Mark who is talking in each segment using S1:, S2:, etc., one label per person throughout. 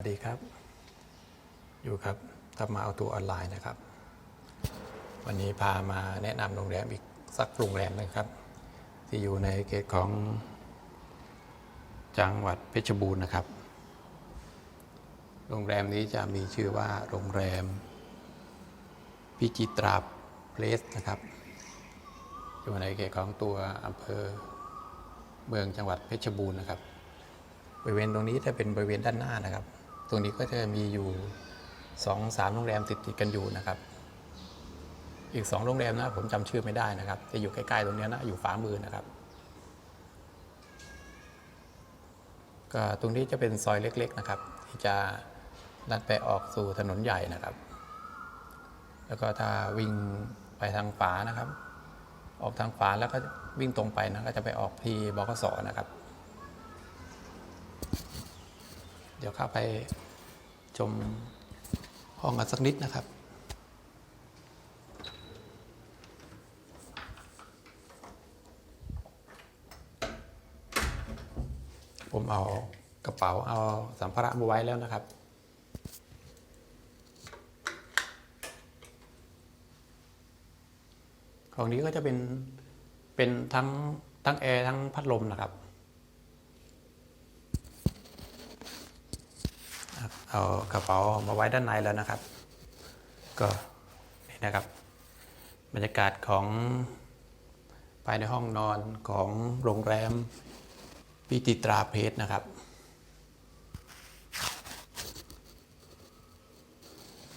S1: สวัสดีครับ อยู่ครับทับมาเอาตัวออนไลน์นะครับ วันนี้พามาแนะนำโรงแรมอีกสักโรงแรมนะครับ ที่อยู่ในเขตของจังหวัดเพชรบูรณ์นะครับ โรงแรมนี้จะมีชื่อว่าโรงแรม พิจิตราเพลสนะครับ อยู่ในเขตของตัวอำเภอเมืองจังหวัดเพชรบูรณ์นะครับบริเวณตรงนี้จะเป็นบริเวณด้านหน้านะครับ ตรงนี้ก็จะมีอยู่สองสามโรงแรมติดติดกันอยู่นะครับ อีกสองโรงแรมนะผมจำชื่อไม่ได้นะครับจะอยู่ใกล้ๆตรงนี้นะอยู่ฝามือนะครับก็ตรงนี้จะเป็นซอยเล็ก ๆ นะครับ ที่จะลัดไปออกสู่ถนนใหญ่นะครับ แล้วก็ถ้าวิ่งไปทางฝานะครับ ออกทางฝาแล้วก็วิ่งตรงไปนะก็จะไปออกที่บกสนะครับ เดี๋ยวเข้าไปชมห้องกันสักนิดนะครับผมเอากระเป๋าเอาสัมภาระมาไว้แล้วนะครับ ของนี้ก็จะเป็นเป็นทั้งทั้งแอร์ทั้งพัดลมนะครับ ครับ เอากระเป๋ามาไว้ด้านในแล้วนะครับ ก็นี่นะครับ บรรยากาศของภายในห้องนอนของโรงแรมพิจิตราเพชรนะครับ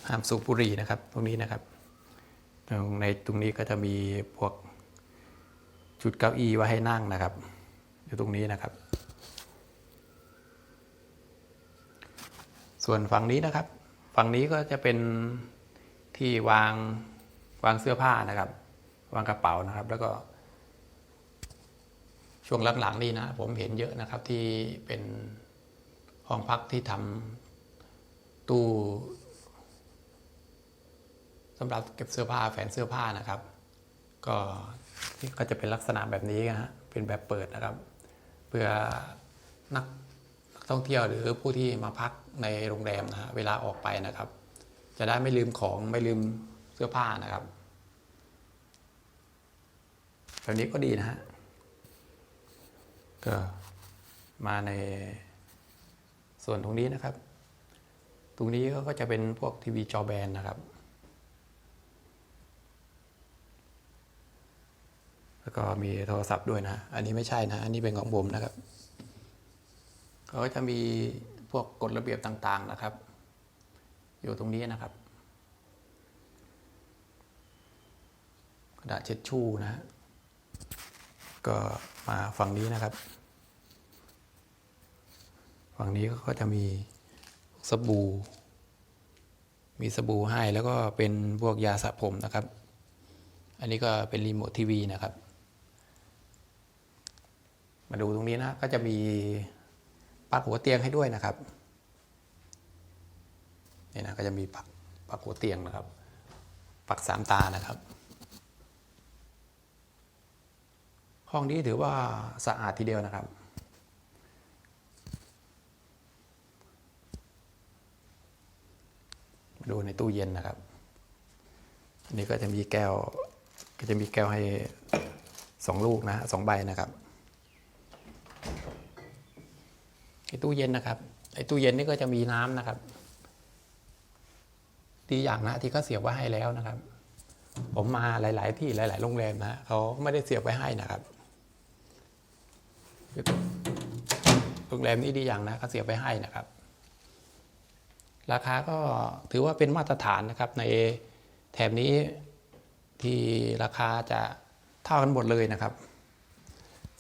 S1: ห้ามสูบบุหรี่นะครับ ตรงนี้นะครับตรงในตรงนี้ก็จะมีพวกจุดเก้าอี้ไว้ให้นั่งนะครับ อยู่ตรงนี้นะครับ ส่วนฝั่งนี้นะครับ ฝั่งนี้ก็จะเป็นที่วางวางเสื้อผ้านะครับ วางกระเป๋านะครับ แล้วก็ ช่วงหลังๆนี่นะ ผมเห็นเยอะนะครับที่เป็นห้องพักที่ทำตู้สำหรับเก็บเสื้อผ้าแฝนเสื้อผ้านะครับ ก็ก็จะเป็นลักษณะแบบนี้นะฮะเป็นแบบเปิดนะครับ เพื่อนัก ท่องเที่ยวหรือผู้ที่มาพักในโรงแรมนะฮะเวลาออกไปนะครับ จะได้ไม่ลืมของไม่ลืมเสื้อผ้านะครับแบบนี้ก็ดีนะฮะก็มาในส่วนตรงนี้นะครับ ตรงนี้ก็จะเป็นพวกทีวีจอแบนนะครับ แล้วก็มีโทรศัพท์ด้วยนะ อันนี้ไม่ใช่นะ อันนี้เป็นของผมนะครับ เขาก็จะมีพวกกฎระเบียบต่างๆนะครับ อยู่ตรงนี้นะครับ กระดาษเช็ดชู่นะฮะก็มาฝั่งนี้นะครับ ฝั่งนี้ก็จะมีสบู่ มีสบู่ให้แล้วก็เป็นพวกยาสระผมนะครับ อันนี้ก็เป็นรีโมททีวีนะครับ มาดูตรงนี้นะ ก็จะมี ปักหัวเตียงให้ด้วยนะครับนี่นะก็จะมีปักปักหัวเตียงนะครับ ปักสามตานะครับ ห้องนี้ถือว่าสะอาดทีเดียวนะครับ ดูในตู้เย็นนะครับอันนี้ก็จะมีแก้วก็จะมีแก้วให้สองลูกนะฮะสองใบนะครับ ไอ้ตู้เย็นนะครับ ไอ้ตู้เย็นนี่ก็จะมีน้ำนะครับ ดีอย่างนะที่เขาเสียบไว้ให้แล้วนะครับ ผมมาหลาย ๆ ที่หลาย ๆ โรงแรมนะเขาไม่ได้เสียบไว้ให้นะครับโรงแรมนี้ดีอย่างนะเขาเสียบไว้ให้นะครับ ราคาก็ถือว่าเป็นมาตรฐานนะครับ ในแถบนี้ที่ราคาจะเท่ากันหมดเลยนะครับ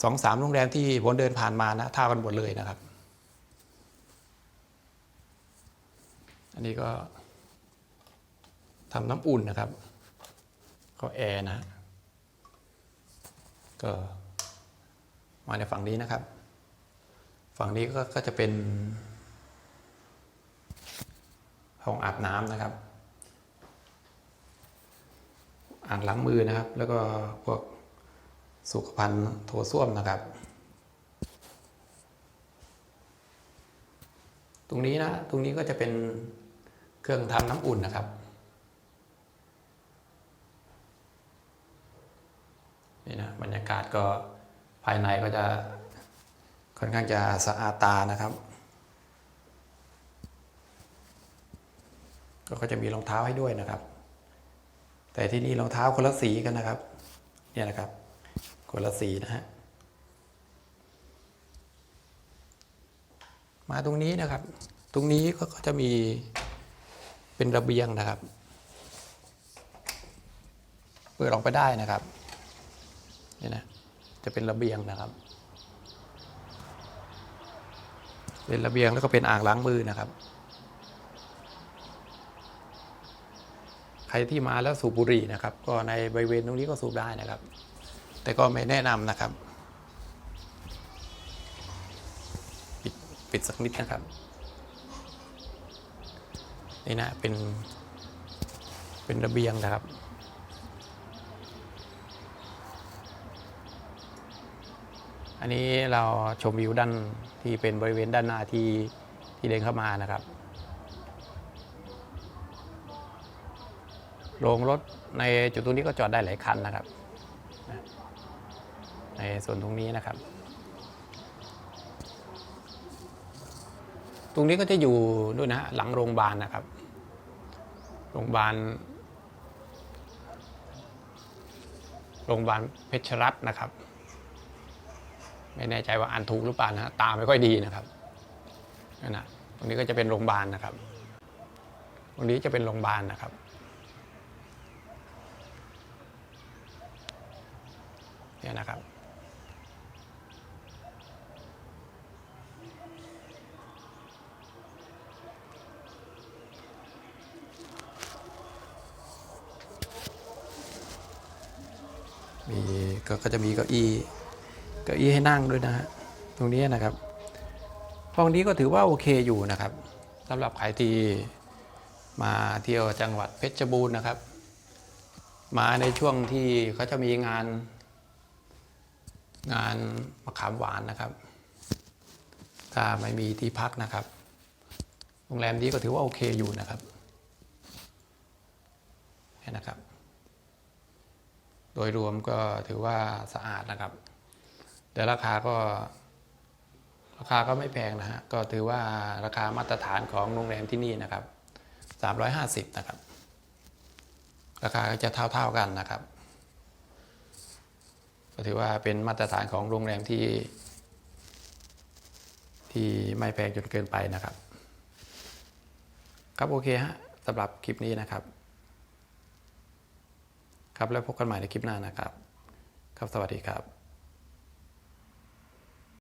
S1: สองสามโรงแรมที่ผมเดินผ่านมานะเท่ากันหมดเลยนะครับ อันนี้ก็ทำน้ำอุ่นนะครับ ก็แอร์นะ ก็มาในฝั่งนี้นะครับ ฝั่งนี้ก็ก็จะเป็นห้องอาบน้ำนะครับ อ่างล้างมือนะครับ แล้วก็พวกสุขภัณฑ์โถส้วมนะครับ ตรงนี้นะ ตรงนี้ก็จะเป็น เครื่องทำน้ำอุ่นนะครับนี่นะบรรยากาศก็ภายในก็จะค่อนข้างจะสะอาดตานะครับ ก็จะมีรองเท้าให้ด้วยนะครับ แต่ที่นี่รองเท้าคนละสีกันนะครับ เนี่ยนะครับ คนละสีนะฮะมาตรงนี้นะครับ ตรงนี้ก็จะมี เป็นระเบียงนะครับ เปิดออกไปได้นะครับเนี่ยนะจะเป็นระเบียงนะครับ เป็นระเบียงแล้วก็เป็นอ่างล้างมือนะครับ ใครที่มาแล้วสูบบุหรี่นะครับ ก็ในบริเวณตรงนี้ก็สูบได้นะครับ แต่ก็ไม่แนะนำนะครับ ปิดปิดสักนิดนะครับ นี่นะเป็น เป็นระเบียงนะครับ อันนี้เราชมวิวด้านที่เป็นบริเวณด้านหน้าที่ที่เดินเข้ามานะครับโรงรถในจุดตรงนี้ก็จอดได้หลายคันนะครับ ในส่วนตรงนี้นะครับ ตรงนี้ก็จะอยู่ด้วยนะหลังโรงพยาบาลนะครับ โรงพยาบาล โรงพยาบาลเพชรรัตน์นะครับ ไม่แน่ใจว่าอ่านถูกหรือเปล่านะฮะตาไม่ค่อยดีนะครับนั่นนะตรงนี้ก็จะเป็นโรงพยาบาลนะครับ ตรงนี้จะเป็นโรงพยาบาลนะครับ เนี่ยนะครับ มี ก็จะมีเก้าอี้เก้าอี้ให้นั่งด้วยนะฮะตรงนี้นะครับ ห้องนี้ก็ถือว่าโอเคอยู่นะครับสำหรับใครที่มาเที่ยวจังหวัดเพชรบูรณ์นะครับ มาในช่วงที่เขาจะมีงาน งานมะขามหวานนะครับถ้าไม่มีที่พักนะครับ โรงแรมนี้ก็ถือว่าโอเคอยู่นะครับเนี่นะครับ โดยรวมก็ถือว่าสะอาดนะครับ แต่ราคาก็ราคาก็ไม่แพงนะฮะ ก็ถือว่าราคามาตรฐานของโรงแรมที่นี่นะครับ 350 นะครับ ราคาก็จะเท่าๆกันนะครับ ก็ถือว่าเป็นมาตรฐานของโรงแรมที่ ที่ไม่แพงจนเกินไปนะครับ ครับโอเคฮะสำหรับคลิปนี้นะครับ ครับแล้วพบกันใหม่ในคลิปหน้านะครับ ครับสวัสดีครับ